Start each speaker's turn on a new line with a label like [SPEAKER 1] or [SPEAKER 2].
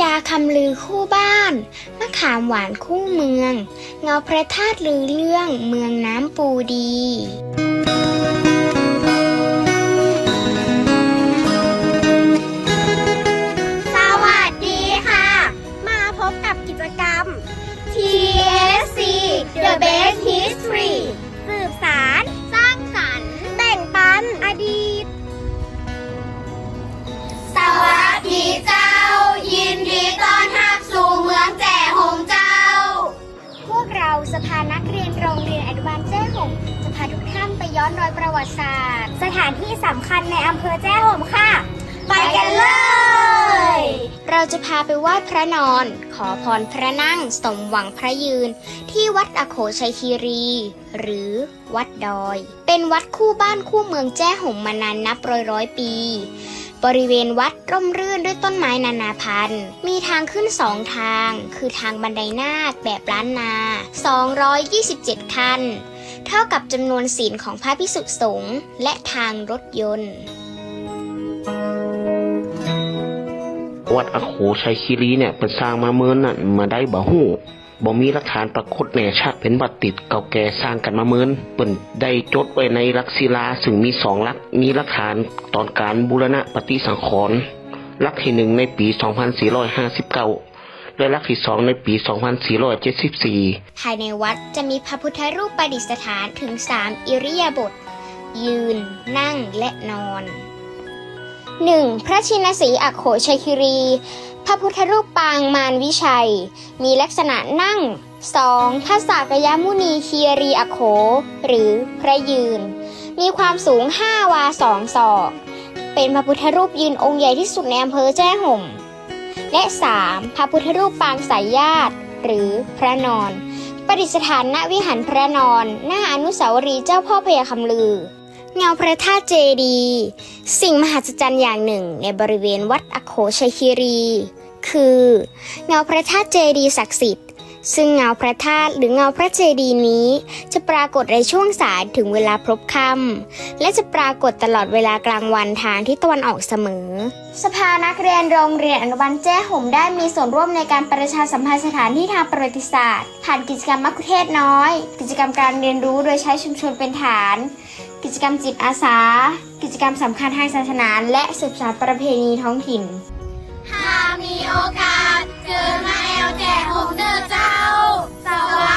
[SPEAKER 1] ยาคำลือคู่บ้าน มะขามหวานคู่เมือง เงาพระธาตุลือเรื่องเมืองน้ำปูดี
[SPEAKER 2] สวัสดีค่ะมาพบกับกิจกรรม TSC The Best History สืบสาร สร้างสรรค์ แบ่งปันอดีต สวัสดีจ้า ส
[SPEAKER 1] ภานักเรียนโรงเรียนอนุบาลแจ้ห่มจะพาทุกท่านไปย้อนรอยประวัติศาสตร์
[SPEAKER 2] สถานที่สำคัญในอำเภอแจ้ห่มค่ะ ไปกันเลย
[SPEAKER 1] เราจะพาไปไหว้พระนอน ขอพรพระนั่งสมหวังพระยืน ที่วัดอโขชัยคีรี หรือวัดดอย เป็นวัดคู่บ้านคู่เมืองแจ้ห่มมานานนับร้อยร้อยปี บริเวณวัดร่มรื่นด้วยต้นไม้นานาพันธุ์ มีทางขึ้นสองทาง คือทางบันไดนาคแบบล้านนา 227 คัน เท่ากับจำนวนศีลของพระพิสุสงฆ์และทางรถยนต์
[SPEAKER 3] วัดอโขชัยคีรีเนี่ยเป็นสร้างมาเมินนั่นมาได้บ่ฮู้ บ่มีหลักฐานปรากฏแน่ชัดเป็นวัดติดเก่าแก่สร้างกันมาเมินเปิ้นได้จดไว้ในลักศิลาซึ่งมีสองลักมีหลักฐานตอนการบูรณะปฏิสังขรณ์ลักที่หนึ่งในปี 2459และลักที่สองในปี 2474
[SPEAKER 1] ภายในวัดจะมีพระพุทธรูปประดิษฐานถึง 3 อิริยาบถ ยืน นั่ง และนอน 1. พระชินสีห์อักโขชัยคิรี พระพุทธรูปปางมารวิชัย มีลักษณะนั่ง 2. พระสากยมุนีคีรีอโข หรือพระยืน มีความสูง 5 วา2ศอก เป็นพระพุทธรูปยืนองค์ใหญ่ที่สุดในอำเภอแจ้ห่ม และ 3. พระพุทธรูปปางสายญาติ หรือพระนอน ประดิษฐานณวิหารพระนอน หน้าอนุสาวรีย์เจ้าพ่อพญาคำลือ เงาพระธาตุเจดี สิ่งมหัศจรรย์อย่างหนึ่งในบริเวณวัดอโขชัยคีรี คือ เงาพระธาตุเจดีศักดิ์สิทธิ์ ซึ่งเงาพระธาตุหรือเงาพระเจดีย์นี้ จะปรากฏในช่วงสายถึงเวลาพลบค่ำและจะปรากฏตลอดเวลากลางวันทางที่ตะวันออกเสมอ สภานักเรียนโรงเรียนอนุบาลแจ้ห่มได้มีส่วนร่วมในการประชาสัมพันธ์สถานที่ทางประวัติศาสตร์ ผ่านกิจกรรมมัคคุเทศก์น้อย กิจกรรมการเรียนรู้โดยใช้ชุมชนเป็นฐาน กิจกรรมจิตอาสา กิจกรรมสำคัญทางศาสนา และสืบสานประเพณีท้องถิ่น
[SPEAKER 2] หาก ของเนอเจ้า สวัส